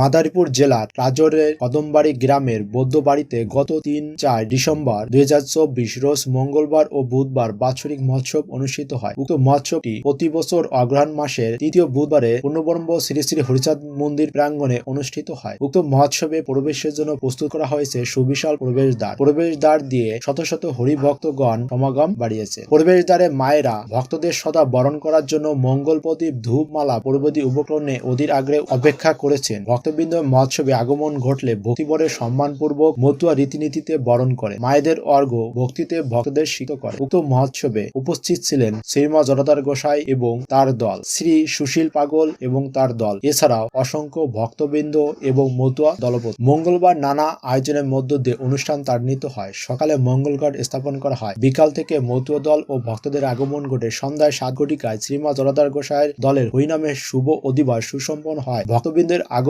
মাদারীপুর জেলার রাজরের কদমবাড়ি গ্রামের বৌদ্ধ বাড়িতে গত তিন চার ডিসেম্বর দুই রোজ মঙ্গলবার ও বুধবার বাৎসরিক মহোৎসব অনুষ্ঠিত হয়। উক্ত মহোৎসবটি প্রতি বছর অগ্রহায়ণ মাসের তৃতীয় বুধবারে পূর্ণবর্ম্ব শ্রী শ্রী হরিচাঁদ মন্দির প্রাঙ্গণে অনুষ্ঠিত হয়। উক্ত মহোৎসবে প্রবেশের জন্য প্রস্তুত করা হয়েছে সুবিশাল প্রবেশদ্বার। প্রবেশদ্বার দিয়ে শত শত হরিভক্তগণ সমাগম বাড়িয়েছে। প্রবেশদ্বারে মায়েরা ভক্তদের সদা বরণ করার জন্য মঙ্গল প্রদীপ ধূপমালা প্রভৃতি উপকরণে অধীর আগ্রহে অপেক্ষা করেছেন। ভক্তবৃন্দ মহোৎসবে আগমন ঘটলে ভক্তিবরে সম্মানপূর্বক মতুয়া রীতিনীতিতে বরণ করে। মায়েদের অর্ঘ ভক্তিতে ভক্তদের শিক্ষিত করে। উক্ত মহোৎসবে উপস্থিত ছিলেন শ্রীমা জনতার গোসাই এবং তার দল, শ্রী সুশীল পাগল এবং তার দল। এছাড়াও অসংখ্য ভক্তবৃন্দ এবং মতুয়া দলপতি মঙ্গলবার নানা আয়োজনের মধ্য দিয়ে অনুষ্ঠান তাড়িত হয়। সকালে মঙ্গল ঘাট স্থাপন করা হয়। বিকাল থেকে মতুয়া দল ও ভক্তদের আগমন ঘটে। সন্ধ্যায় সাত ঘটিকায় শ্রীমা জনতার গোসাইয়ের দলের হরিনামের শুভ অধিবার সুসম্পন্ন হয়। ভক্তবৃন্দের আগমন